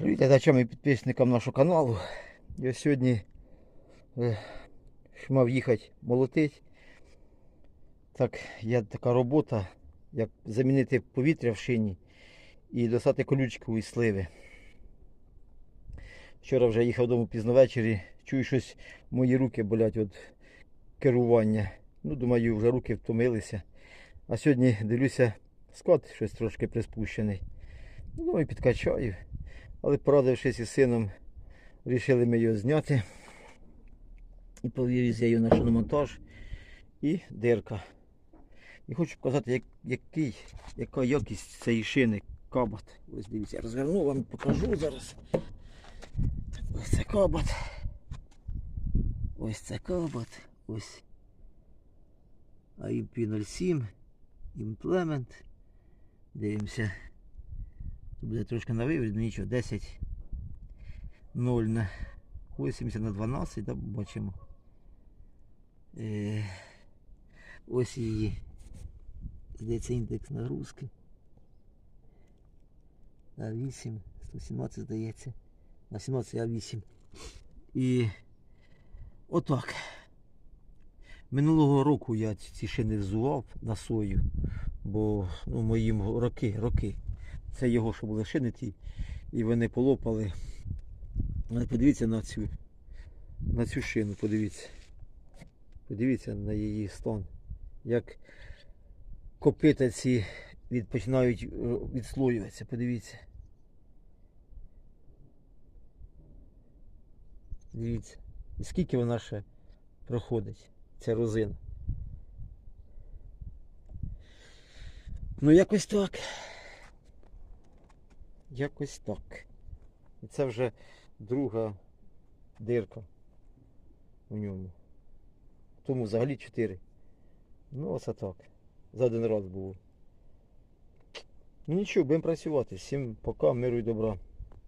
Привіт глядачам і підписникам нашого каналу. Я сьогодні е, мав їхати молотить. Так, є така робота, як замінити повітря в шині і достати колючку із сливи. Вчора вже їхав додому пізно ввечері, чую щось мої руки болять від керування. Ну, думаю, вже руки втомилися. А сьогодні дивлюся, склад щось трошки приспущений. Ну і підкачаю. Але порадившись із сином, вирішили ми його зняти. І повіз я його на шиномонтаж і дирка. І хочу показати, як, який, яка якість цієї шини кабат. Ось дивіться, я розверну вам покажу зараз. Ось це кабат. Ось це кабат. Ось. IP07. Імплемент. Дивимося. Тут буде трошки на виворі, ну нічого, 10 0 на 80 на 12, да, бачимо. Е, ось її. Здається індекс нагрузки. А8, 117 здається. На 17 А8. І отак. Минулого року я ці шини взував на сою, бо ну, моїм роки, роки. Це його, що були шини ті, і вони полопали. Подивіться на цю, на цю шину, подивіться. Подивіться на її стан. Як копита ці починають е, відслоюватися, подивіться. Дивіться. І скільки вона ще проходить, ця розина. Ну якось так. Якось так. І це вже друга дирка у ньому. Тому взагалі чотири. Ну оце так. За один раз було. Ну нічого, будемо працювати. Всім пока, миру і добра.